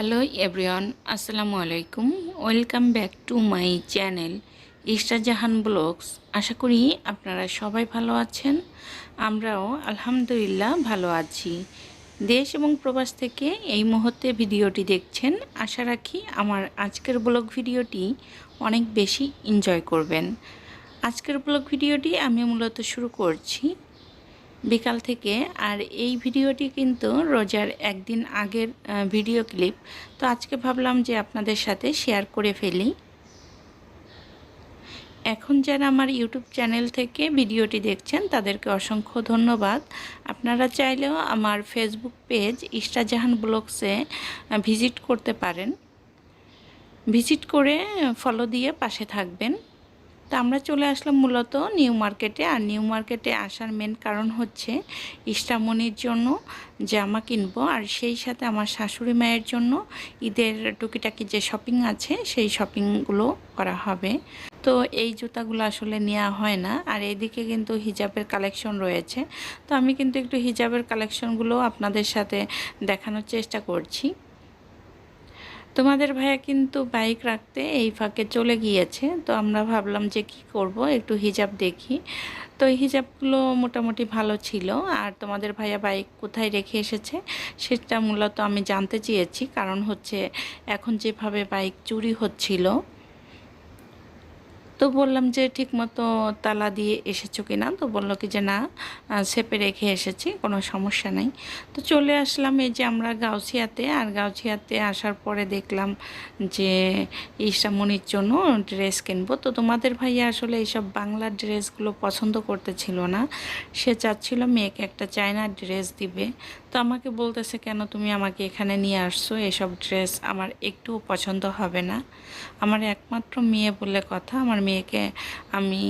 Hello everyone, আসসালামু আলাইকুম। Welcome back to my channel Jahan blogs. আশা করি আপনারা সবাই ভালো আছেন, আমরাও আলহামদুলিল্লাহ ভালো আছি। দেশ এবং প্রবাস থেকে এই মুহূর্তে ভিডিওটি দেখছেন, আশা রাখি আমার আজকের ব্লগ ভিডিওটি অনেক বেশি এনজয় করবেন। আজকের ব্লগ ভিডিওটি আমি মূলত শুরু করছি বিকাল থেকে। আর এই ভিডিওটি কিন্তু রোজার একদিন আগের ভিডিও ক্লিপ। তো আজকে ভাবলাম যে আপনাদের সাথে শেয়ার করে ফেলি। এখন যারা আমার ইউটিউব চ্যানেল থেকে ভিডিওটি দেখছেন, তাদেরকে অসংখ্য ধন্যবাদ। আপনারা চাইলেও আমার ফেসবুক পেজ ইস্টাজাহান ব্লগসে ভিজিট করতে পারেন। ভিজিট করে ফলো দিয়ে পাশে থাকবেন। তা আমরা চলে আসলাম মূলত নিউ মার্কেটে। আর নিউ মার্কেটে আসার মেন কারণ হচ্ছে ইষ্টামণির জন্য জামা কিনবো আর সেই সাথে আমার শাশুড়ি মায়ের জন্য ঈদের টুকিটাকি যে শপিং আছে সেই শপিংগুলো করা হবে। তো এই জুতাগুলো আসলে নেওয়া হয় না। আর এদিকে কিন্তু হিজাবের কালেকশন রয়েছে। তো আমি কিন্তু একটু হিজাবের কালেকশনগুলো আপনাদের সাথে দেখানোর চেষ্টা করছি। তোমাদের ভাইয়া কিন্তু বাইক রাখতে এই ফাঁকে চলে গিয়েছে, তো আমরা ভাবলাম যে কি করব, একটু হিজাব দেখি। তো এই হিজাবগুলো মোটামুটি ভালো ছিল, আর তোমাদের ভাইয়া বাইক কোথায় রেখে এসেছে সেটা মূলত আমি জানতে চেয়েছি, কারণ হচ্ছে এখন যেভাবে বাইক চুরি হচ্ছিল তো বললাম যে ঠিকমতো তালা দিয়ে এসেছ কি না তো বলল কি যে না সেপে রেখে এসেছি, কোনো সমস্যা নেই। তো চলে আসলাম এই যে আমরা গাউছিয়াতে, আর গাউছিয়াতে আসার পরে দেখলাম যে ইসামনির জন্য ড্রেস কিনবো। তো তোমাদের ভাইয়া আসলে এইসব বাংলা ড্রেসগুলো পছন্দ করতেছিল না। সে চাচ্ছিল মেয়েকে একটা চায়নার ড্রেস দিবে। তো আমাকে বলতেছে, কেন তুমি আমাকে এখানে নিয়ে আসছো? এসব ড্রেস আমার একটুও পছন্দ হবে না। আমার একমাত্র মেয়ে বলে কথা। আমার মেয়েকে আমি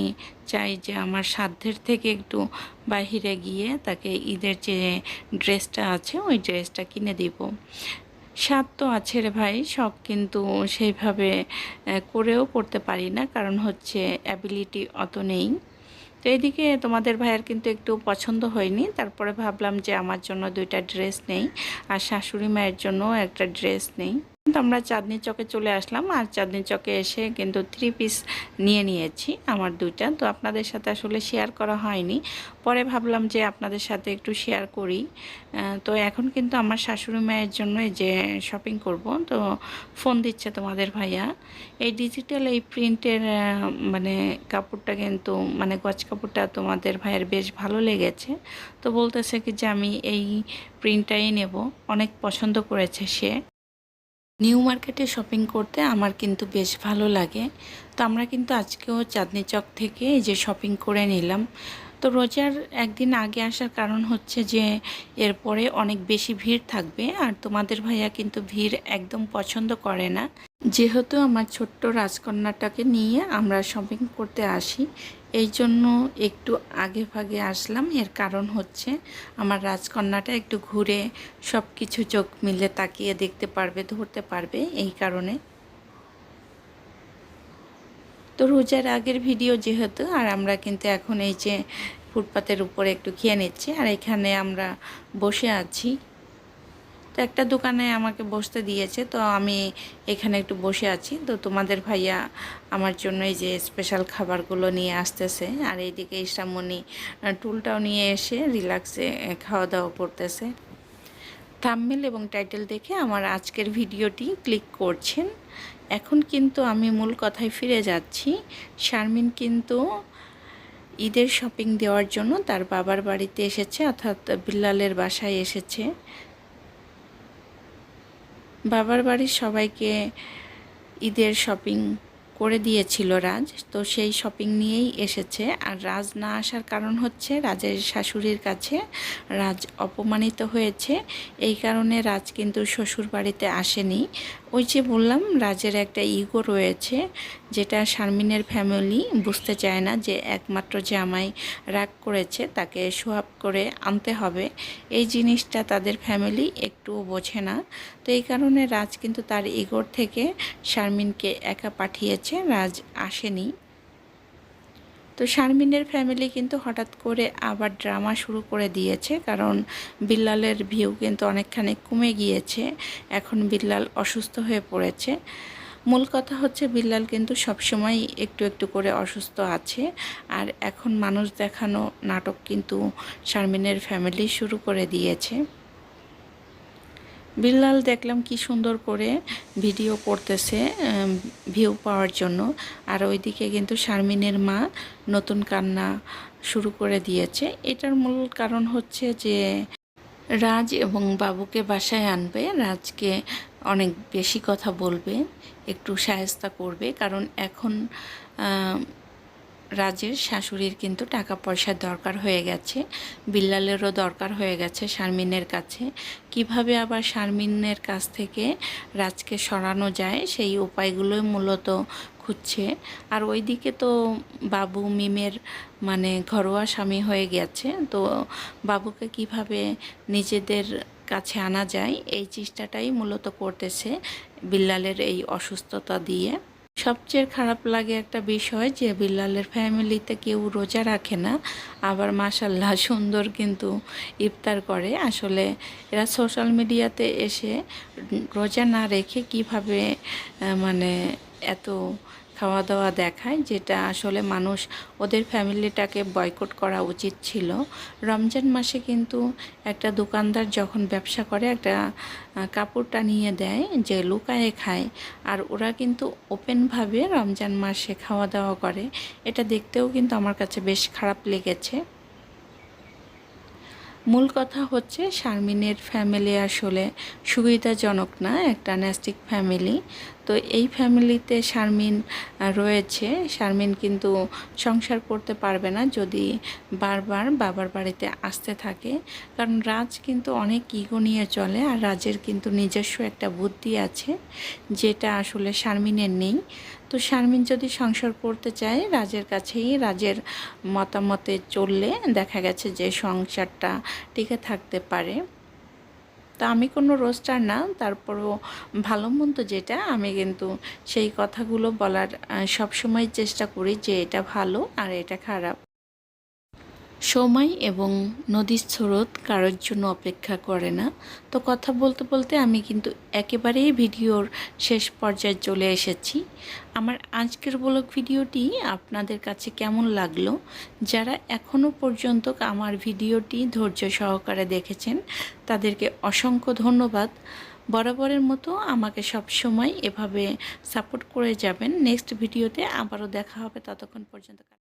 চাই যে আমার সাধ্যের থেকে একটু বাহিরে গিয়ে তাকে ঈদের যে ড্রেসটা আছে, ওই ড্রেসটা কিনে দিব। স্বাদ তো আছে রে ভাই, শখ কিন্তু সেইভাবে করেও করতে পারি না। কারণ হচ্ছে অ্যাবিলিটি অত নেই। তো এদিকে তোমাদের ভাইয়ের কিন্তু একটু পছন্দ হয়নি। তারপরে ভাবলাম যে আমার জন্য দুইটা ড্রেস নেই আর শাশুড়ি মায়ের জন্য একটা ড্রেস নেই। আমরা চাঁদনি চকে চলে আসলাম আর চাঁদনি চকে এসে কিন্তু থ্রি পিস নিয়ে নিয়েছি আমার দুইটা। তো আপনাদের সাথে আসলে শেয়ার করা হয়নি। পরে ভাবলাম যে আপনাদের সাথে একটু শেয়ার করি। তো এখন কিন্তু আমার শাশুড়ি মায়ের জন্য যে শপিং করব, তো ফোন দিচ্ছে তোমাদের ভাইয়া। এই ডিজিটাল এই প্রিন্টের মানে কাপড়টা কিন্তু মানে গজ কাপড়টা তোমাদের ভাইয়ের বেশ ভালো লেগেছে। তো বলতেছে কি যে আমি এই প্রিন্টটাই নেব। অনেক পছন্দ করেছে সে। নিউ মার্কেটে শপিং করতে আমার কিন্তু বেশ ভালো লাগে। তো আমরা কিন্তু আজকেও চাঁদনি চক থেকে যে শপিং করে নিলাম। তো রোজার একদিন আগে আসার কারণ হচ্ছে যে, এরপরে অনেক বেশি ভিড় থাকবে আর তোমাদের ভাইয়া কিন্তু ভিড় একদম পছন্দ করে না। যেহেতু আমার ছোট্ট রাজকন্যাটাকে নিয়ে আমরা শপিং করতে আসি, এই জন্য একটু আগে ভাগে আসলাম। এর কারণ হচ্ছে আমার রাজকন্যাটা একটু ঘুরে সব কিছু চোখ মিলে তাকিয়ে দেখতে পারবে, ধরতে পারবে, এই কারণে। তো রোজার আগের ভিডিও যেহেতু, আর আমরা কিন্তু এখন এই যে ফুটপাতের উপরে একটু খেয়ে নিচ্ছি, আর এখানে আমরা বসে আছি। তো একটা দোকানে আমাকে বসতে দিয়েছে, তো আমি এখানে একটু বসে আছি। তো তোমাদের ভাইয়া আমার জন্য এই যে স্পেশাল খাবারগুলো নিয়ে আসতেছে, আর এইদিকে ইসরামণি টুলটাও নিয়ে এসে রিল্যাক্সে খাওয়া দাওয়া করতেছে। থাম্বনেল এবং টাইটেল দেখে আমার আজকের ভিডিওটি ক্লিক করছেন। এখন কিন্তু আমি মূল কথায় ফিরে যাচ্ছি। শারমিন কিন্তু ঈদের শপিং দেওয়ার জন্য তার বাবার বাড়িতে এসেছে, অর্থাৎ বিল্লালের বাসায় এসেছে। বাবার বাড়ির সবাইকে ঈদের শপিং করে দিয়েছিল রাজ, তো সেই শপিং নিয়েই এসেছে। আর রাজ না আসার কারণ হচ্ছে রাজের শাশুড়ির কাছে রাজ অপমানিত হয়েছে। এই কারণে রাজ কিন্তু শ্বশুর বাড়িতে আসেনি। ওই যে বললাম, রাজের একটা ইগো রয়েছে। যেটা শারমিনের ফ্যামিলি বুঝতে চায় না যে একমাত্র জামাই রাগ করেছে, তাকে সোয়াব করে আনতে হবে। এই জিনিসটা তাদের ফ্যামিলি একটুও বোঝে না। তো এই কারণে রাজ কিন্তু তার ইগোর থেকে শারমিনকে একা পাঠিয়েছে, রাজ আসেনি। তো শারমিনের ফ্যামিলি কিন্তু হঠাৎ করে আবার ড্রামা শুরু করে দিয়েছে, কারণ বিল্লালের ভিউ কিন্তু অনেকখানি কমে গিয়েছে। এখন বিল্লাল অসুস্থ হয়ে পড়েছে। মূল কথা হচ্ছে বিল্লাল কিন্তু সবসময় একটু একটু করে অসুস্থ আছে। আর এখন মানুষ দেখানো নাটক কিন্তু শারমিনের ফ্যামিলি শুরু করে দিয়েছে। বিল্লাল দেখলাম কি সুন্দর করে ভিডিও করতেছে ভিউ পাওয়ার জন্য। আর ওইদিকে কিন্তু শারমিনের মা নতুন কান্না শুরু করে দিয়েছে। এটার মূল কারণ হচ্ছে যে রাজ এবং বাবুকে বাসায় আনবে। রাজকে অনেক বেশি কথা বলবে, একটু সায়স্তা করবে, কারণ এখন রাজের শাশুড়ির কিন্তু টাকা পয়সার দরকার হয়ে গেছে, বিল্লালেরও দরকার হয়ে গেছে শারমিনের কাছে। কীভাবে আবার শারমিনের কাছ থেকে রাজকে সরানো যায়, সেই উপায়গুলোই মূলত খুঁজছে। আর ওইদিকে তো বাবু মিমের মানে ঘরোয়া স্বামী হয়ে গেছে, তো বাবুকে কীভাবে নিজেদের কাছে আনা যায়। এই চেষ্টাটাই মূলত করতেছে বিল্লালের এই অসুস্থতা দিয়ে। সবচেয়ে খারাপ লাগে একটা বিষয় যে বিল্লালের ফ্যামিলিতে কেউ রোজা রাখে না। আবার মাসাল্লাহ সুন্দর কিন্তু ইফতার করে। আসলে এরা সোশ্যাল মিডিয়াতে এসে রোজা না রেখে কীভাবে মানে এত খাওয়া দাওয়া দেখায়, যেটা আসলে মানুষ ওদের ফ্যামিলিটাকে বয়কট করা উচিত ছিল। রমজান মাসে কিন্তু একটা দোকানদার যখন ব্যবসা করে, একটা কাপড়টা নিয়ে দেয় যে লুকায়ে খায়, আর ওরা কিন্তু ওপেনভাবে রমজান মাসে খাওয়া দাওয়া করে। এটা দেখতেও কিন্তু আমার কাছে বেশ খারাপ লেগেছে। মূল কথা হচ্ছে শারমিনের ফ্যামিলি আসলে সুবিধাজনক না, একটা ন্যাস্টিক ফ্যামিলি তো এই ফ্যামিলিতে শারমিন রয়েছে। শারমিন কিন্তু সংসার করতে পারবে না যদি বারবার বাবার বাড়িতে আসতে থাকে। কারণ রাজ কিন্তু অনেক ইগো নিয়ে চলে আর রাজের কিন্তু নিজস্ব একটা বুদ্ধি আছে যেটা আসলে শারমিনের নেই। তো শারমিন যদি সংসার করতে চায়, রাজের কাছেই রাজের মতামতে চললে দেখা গেছে যে সংসারটা টিকে থাকতে পারে। তা আমি কোনো রোস্টার না, তারপরও ভালো মন্দ যেটা, আমি কিন্তু সেই কথাগুলো বলার সবসময় চেষ্টা করি যে এটা ভালো আর এটা খারাপ। সময় এবং নদীর স্রোত কারোর জন্য অপেক্ষা করে না। তো কথা বলতে বলতে আমি কিন্তু একেবারেই ভিডিওর শেষ পর্যায়ে চলে এসেছি। আমার আজকের ব্লগ ভিডিওটি আপনাদের কাছে কেমন লাগল? যারা এখনও পর্যন্ত আমার ভিডিওটি ধৈর্য সহকারে দেখেছেন, তাদেরকে অসংখ্য ধন্যবাদ। বরাবরের মতো আমাকে সব সময় এভাবে সাপোর্ট করে যাবেন। নেক্সট ভিডিওতে আবারও দেখা হবে। ততক্ষণ পর্যন্ত